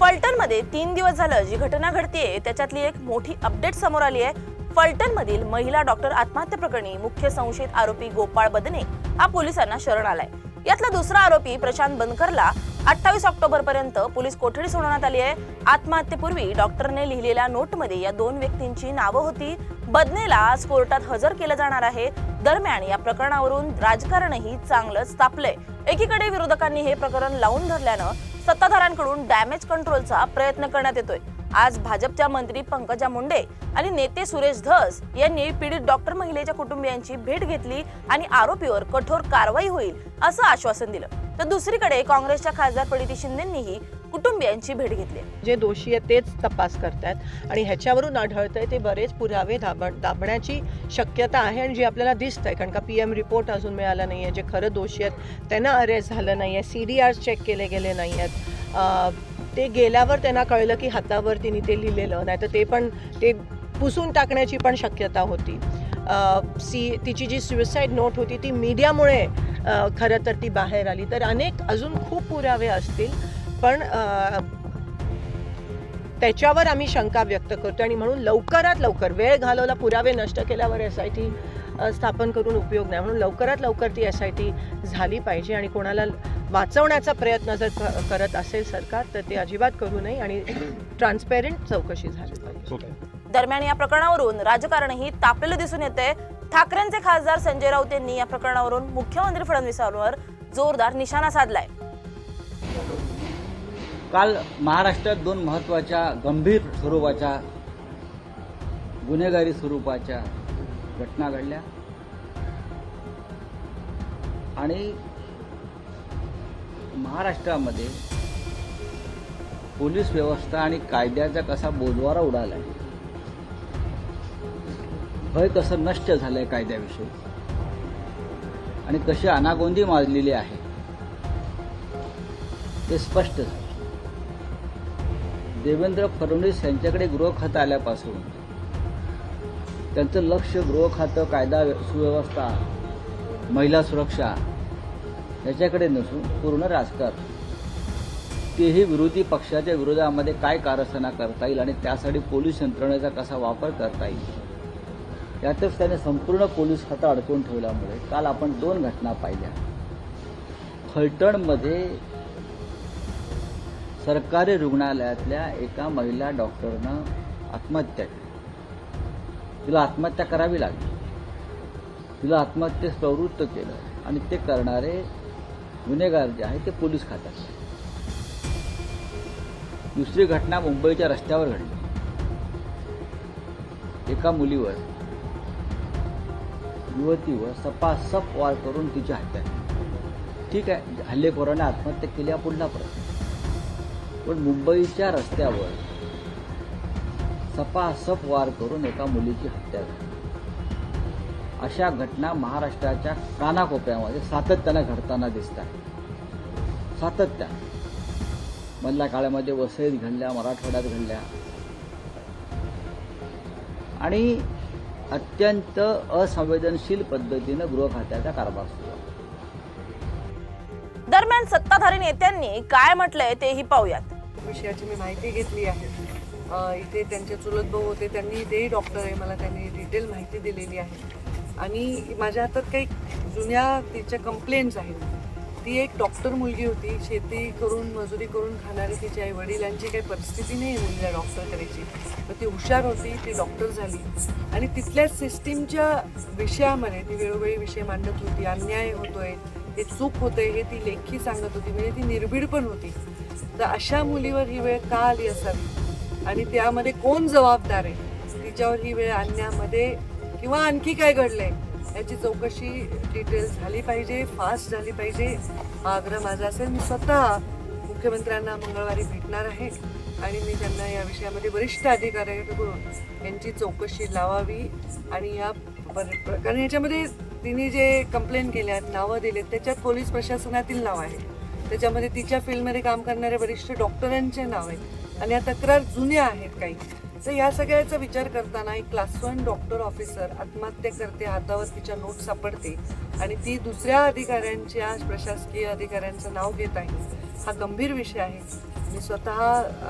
फलटणमध्ये तीन दिवस झालं जी घटना घडतीये त्याच्यातली एक मोठी अपडेट समोर आली आहे. फलटणमधील महिला डॉक्टर आत्महत्या प्रकरणी मुख्य संशयित आरोपी गोपाळ बदने हा पोलिसांना शरण आलाय. यातला दुसरा आरोपी प्रशांत बनकरला अठ्ठावीस ऑक्टोबर पर्यंत पोलीस कोठडी सोडवण्यात आली आहे. आत्महत्येपूर्वी डॉक्टरने लिहिलेल्या नोटमध्ये या दोन व्यक्तींची नावं होती. बदनेला आज कोर्टात हजर केलं जाणार आहे. दरम्यान या प्रकरणावरून राजकारणही चांगलंच तापलंय. एकीकडे विरोधकांनी हे प्रकरण लावून धरल्यानं सत्ताधाऱ्यांकडून डॅमेज कंट्रोलचा प्रयत्न करण्यात येतोय. आज भाजपच्या मंत्री पंकजा मुंडे आणि नेते सुरेश धस यांनी पीडित डॉक्टर महिलेच्या कुटुंबियांची भेट घेतली आणि आरोपीवर कठोर कारवाई होईल असं आश्वासन दिलं. तर दुसरीकडे काँग्रेसच्या खासदार प्रणिती शिंदेंनीही कुटुंबियांची भेट घेतली. जे दोषी आहेत तेच तपास करतायत आणि ह्याच्यावरून आढळतंय ते बरेच पुरावे दाब दाबण्याची शक्यता आहे आणि जी आपल्याला दिसतंय कारण का पी एम रिपोर्ट अजून मिळाला नाही आहे जे खरं दोषी आहेत त्यांना अरेस्ट झालं नाही आहे सी डी आर चेक केले गेले नाही आहेत ते गेल्यावर त्यांना कळलं की हातावर तिने ते लिहिलेलं नाही तर ते पण ते पुसून टाकण्याची पण शक्यता होती. सी तिची जी सुसाईड नोट होती ती मीडियामुळे खरं तर ती बाहेर आली. तर अनेक अजून खूप पुरावे असतील पण त्याच्यावर आम्ही शंका व्यक्त करतो आणि म्हणून लवकरात लवकर वेळ घालवला पुरावे नष्ट केल्यावर एस आय टी स्थापन करून उपयोग नाही. म्हणून लवकरात लवकर ती एस आय टी झाली पाहिजे आणि कोणाला वाचवण्याचा प्रयत्न जर करत असेल सरकार तर ते अजिबात करू नये आणि ट्रान्सपेरंट चौकशी झाली पाहिजे. दरम्यान या प्रकरणावरून राजकारणही तापलेलं दिसून येते ठाकरेंचे खासदार संजय राऊत यांनी या प्रकरणावरून मुख्यमंत्री फडणवीसांवर जोरदार निशाणा साधलाय. काल महाराष्ट्रात दोन महत्त्वाच्या गंभीर स्वरूपाच्या गुन्हेगारी स्वरूपाच्या घटना घडल्या. आणि महाराष्ट्रामध्ये पोलीस व्यवस्था आणि कायद्याचा कसा बोजवारा उडाला आहे भय कसं नष्ट झालं आहे कायद्याविषयी? आणि कशी अनागोंदी माजलेली आहे? ते स्पष्ट झालं. देवेंद्र फडणवीस यांच्याकडे गृह खातं आल्यापासून त्यांचं लक्ष गृह खातं कायदा सुव्यवस्था महिला सुरक्षा याच्याकडे नसून पूर्ण राजकारण. तेही विरोधी पक्षाच्या विरोधामध्ये काय कारस्थाना करता येईल आणि त्यासाठी पोलीस यंत्रणेचा कसा वापर करता येईल? यातच त्याने संपूर्ण पोलीस खाता अडकून ठेवल्यामुळे काल आपण दोन घटना पाहिल्या. फलटणमध्ये सरकारी रुग्णालयातल्या एका महिला डॉक्टरनं आत्महत्या केली. तिला आत्महत्या करावी लागली. तिला आत्महत्येस प्रवृत्त केलं आणि ते करणारे गुन्हेगार जे आहे ते पोलीस खात्यात. दुसरी घटना मुंबईच्या रस्त्यावर घडली. एका मुलीवर युवतीवर सपासप वार करून तिची हत्या ठीक आहे हल्लेखोराने आत्महत्या केली हा पुढला प्रश्न. पण मुंबईच्या रस्त्यावर सपासप वार करून एका मुलीची हत्या झाली. अशा घटना महाराष्ट्राच्या कानाकोपऱ्यामध्ये सातत्यानं घडताना दिसतात सातत्यानं. मधल्या काळामध्ये वसईत घडल्या मराठवाड्यात घडल्या. आणि अत्यंत असंवेदनशील पद्धतीनं गृह खात्याचा कारभार सुरू दरम्यान सत्ताधारी नेत्यांनी काय म्हटलंय तेही पाहूयात. विषयाची मी माहिती घेतली आहे. इथे त्यांचे चुलत भाऊ होते त्यांनी तेही डॉक्टर आहे मला त्यांनी डिटेल माहिती दिलेली आहे. आणि माझ्या हातात काही जुन्या तिच्या कंप्लेंट्स आहेत. ती एक डॉक्टर मुलगी होती. शेती करून मजुरी करून खाणारी तिच्या आई वडिलांची काही परिस्थिती नाही आहे मुलीला डॉक्टर करायची तर ती हुशार होती ती डॉक्टर झाली. आणि तिथल्या सिस्टीमच्या विषयामध्ये ती वेळोवेळी विषय मांडत होती. अन्याय होतोय हे चूक होतंय हे ती लेखी सांगत होती म्हणजे ती निर्भीड पण होती. तर अशा मुलीवर ही वेळ का आली असावी? आणि त्यामध्ये कोण जबाबदार आहे? तिच्यावर ही वेळ आणण्यामध्ये किंवा आणखी काय घडलंय? याची चौकशी डिटेल झाली पाहिजे फास्ट झाली पाहिजे. हा आग्रह माझा असेल. मी स्वतः मुख्यमंत्र्यांना मंगळवारी भेटणार आहे आणि मी त्यांना या विषयामध्ये वरिष्ठ अधिकाऱ्यांकडून यांची चौकशी लावावी आणि या कारण याच्यामध्ये तिने जे कंप्लेंट केल्या नावं दिलेत त्याच्यात पोलीस प्रशासनातील नाव आहे त्याच्यामध्ये तिच्या फील्डमध्ये काम करणाऱ्या वरिष्ठ डॉक्टरांचे नाव आहेत. आणि या तक्रार जुन्या आहेत काही. तर या सगळ्याचा विचार करताना एक क्लास वन डॉक्टर ऑफिसर आत्महत्या करते हातावर तिच्या नोट सापडते आणि ती दुसऱ्या अधिकाऱ्यांच्या प्रशासकीय अधिकाऱ्यांचं नाव घेत आहे. हा गंभीर विषय आहे. मी स्वतः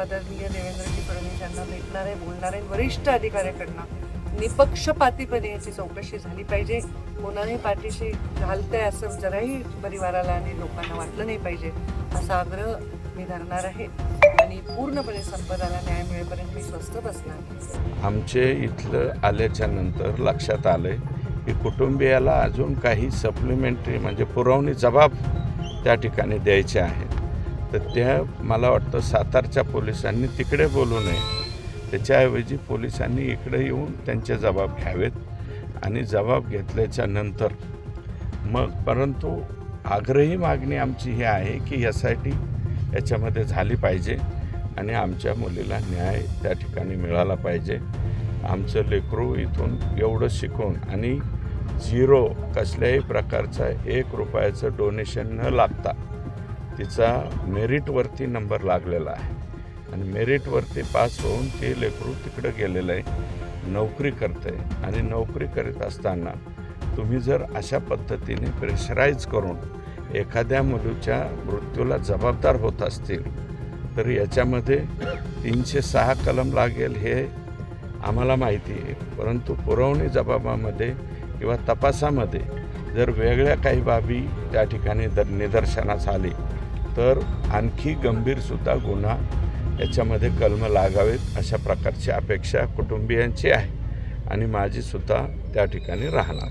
आदरणीय देवेंद्रजी फडणवीस यांना भेटणार आहे बोलणार आहे वरिष्ठ अधिकाऱ्याकडनं. निपक्षपातीपणे याची चौकशी झाली पाहिजे. कोणाही पाठीशी घालतंय असं जराही परिवाराला आणि लोकांना वाटलं नाही पाहिजे असा आग्रह मी धरणार आहे. पूर्णपणे संपदाला न्याय मिळेपर्यंत मी स्वस्थ बसणार. आमचे इथलं आल्याच्यानंतर लक्षात आलं की कुटुंबियाला अजून काही सप्लिमेंटरी म्हणजे पुरवणी जबाब त्या ठिकाणी द्यायचे आहेत. तर त्या मला वाटतं सातारच्या पोलिसांनी तिकडे बोलू नये. त्याच्याऐवजी पोलिसांनी इकडे येऊन त्यांचे जबाब घ्यावेत आणि जबाब घेतल्याच्या नंतर मग परंतु आग्रही मागणी आमची ही आहे की एस आय टी याच्यामध्ये झाली पाहिजे. आणि आमच्या मुलीला न्याय त्या ठिकाणी मिळाला पाहिजे. आमचं लेकरू इथून एवढं शिकून आणि झिरो कसल्याही प्रकारचा एक रुपयाचं डोनेशन न लागता तिचा मेरिटवरती नंबर लागलेला आहे. आणि मेरिटवरती पास होऊन ते लेकरू तिकडं गेलेलं आहे. नोकरी करतं आहे आणि नोकरी करीत असताना तुम्ही जर अशा पद्धतीने प्रेशराईज करून एखाद्या मुलीच्या मृत्यूला जबाबदार होत असतील तर याच्यामध्ये तीनशे सहा कलम लागेल हे आम्हाला माहिती आहे. परंतु पुरवणी जबाबामध्ये किंवा तपासामध्ये जर वेगळ्या काही बाबी त्या ठिकाणी दर निदर्शनास आली तर आणखी गंभीरसुद्धा गुन्हा याच्यामध्ये कलम लागावेत अशा प्रकारची अपेक्षा कुटुंबियांची आहे आणि माझीसुद्धा त्या ठिकाणी राहणार.